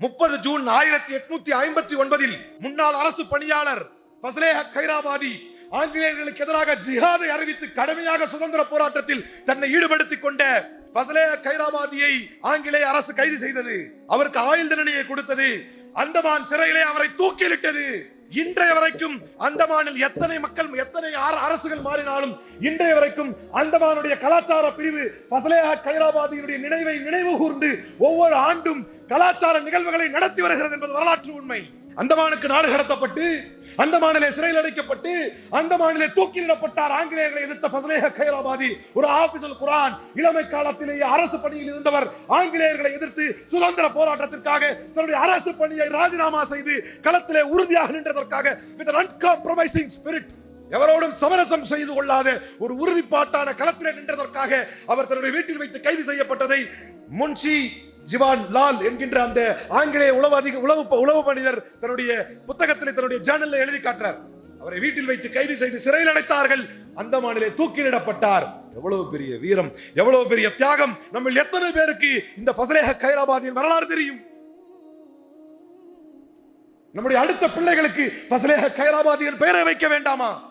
முப்பது ஜூன் ஆயிரத்தி எட்நூத்தி ஐம்பத்தி ஒன்பதில் முன்னாள் அரசு பணியாளர் பசலேஹ கைராபாதி ஆங்கிலேயர்களுக்கு எதிராக ஜிஹாதை அறிவித்து கடுமையாக சுதந்திர போராட்டத்தில் தன்னை ஈடுபடுத்திக் கொண்ட பசலேஹ கைராபாதியை ஆங்கிலேய அரசு கைது செய்தது. அவருக்கு ஆயுள் தண்டனையை கொடுத்தது. அந்தமான் சிறையிலே அவரை தூக்கிலிட்டது. இன்றைய வரைக்கும் அந்தமானில் எத்தனை மக்கள் எத்தனை அரசுகள் மாறினாலும் இன்றைய வரைக்கும் அந்தமானுடைய கலாச்சார பிரிவு பசலேஹா கைராபாதியினுடைய நினைவை நினைவு கூர்ந்து ஒவ்வொரு ஆண்டும் கலாச்சார நிகழ்வுகளை நடத்தி வருகிறது என்பது வரலாற்று உண்மை. அந்தமானுக்கு நாடு கடத்தப்பட்டு அந்தமானிலே சிறையில் அடைக்கப்பட்டு அந்தமானிலே தூக்கிலிடப்பட்டார் ஆங்கிலேயர்களை எதிர்த்த பசலேக கைராபாதி. ஒரு ஆபீசல் குரான் இளமை காலத்திலேயே அரசு பணியில் இருந்தவர் ஆங்கிலேயர்களை எதிர்த்து சுதந்திர போராட்டத்திற்காக தன்னுடைய அரசு பணியை ராஜினாமா செய்து களத்திலே உறுதியாக செய்வதற்காக வித் அன்காம்ப்ரமைசிங் ஸ்பிரிட் எவரோடும் சமரசம் செய்து கொள்ளாத ஒரு உறுதிப்பாட்டான களத்திலே நின்றதற்காக அவர் தன்னுடைய வீட்டில் வைத்து கைது செய்யப்பட்டதை முன்ஷி ஜிவான் லால் என்கின்ற அந்த ஆங்கிலேய உளவு அதிக உளவு உளவு மனிதர் தன்னுடைய புத்தகத்தில் தன்னுடைய ஜேர்னல்ல எழுதி காட்டுறார். அவரை வீட்டில் வைத்து கைது செய்து சிறையில் அடைத்தார்கள். அந்த மாநிலே தூக்கிலிடப்பட்டார் எவ்வளவு பெரிய வீரம் எவ்வளவு பெரிய தியாகம். நம்ம எத்தனை பேருக்கு இந்த பசலேக கைராபாதியின் வரலாறு தெரியும்? நம்முடைய அடுத்த பிள்ளைகளுக்கு பசலேக கைராபாதிகள் பெயரை வைக்க வேண்டாமா?